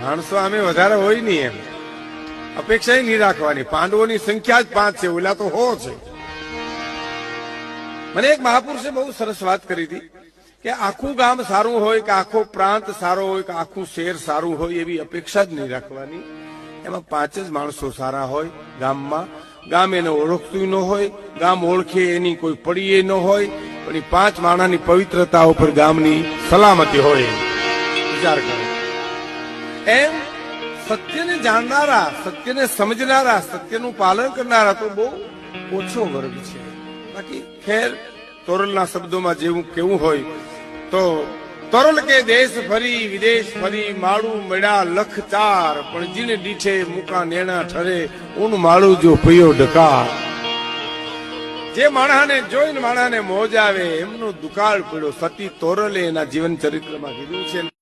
માણસો આમે વધારે હોય નહીં એમ. અપેક્ષા નહીં રાખવાની. પાંડવોની સંખ્યા જ પાંચ છે, ઓલા તો હો છે. મને એક મહાપુરુષે બહુ સરસ વાત કરી હતી કે આખું ગામ સારું હોય કે આખો પ્રાંત સારો હોય કે આખું શહેર સારું હોય એવી અપેક્ષા જ નહીં રાખવાની. એમાં પાંચ જ માણસો સારા હોય ગામમાં. ગામ એને ઓળખતું ન હોય, ગામ ઓળખે એની કોઈ પડીએ ન હોય, પણ એ પાંચ માણાની પવિત્રતા ઉપર ગામની સલામતી હોય. વિચાર કરો. એમ સત્યને જાણનારા, સત્યને સમજનારા, સત્યનું પાલન કરનારા તો બહુ ઓછો વર્ગ છે. બાકી ખેર તોરલના શબ્દોમાં જેવું કેવું હોય, તો તોરલ કે દેશ ફરી, વિદેશ ફરી, માળું મળ્યા લખ ચાર, પણ જીને દીઠે મુકા નેણા ઠરે, ઊન માળું જો પયો ડકાર. જે માણસને જોઈને માણસને મોજ આવે, એમનો દુકાળ પડ્યો. સતી તોરલે એના જીવન ચરિત્રમાં કીધું છે.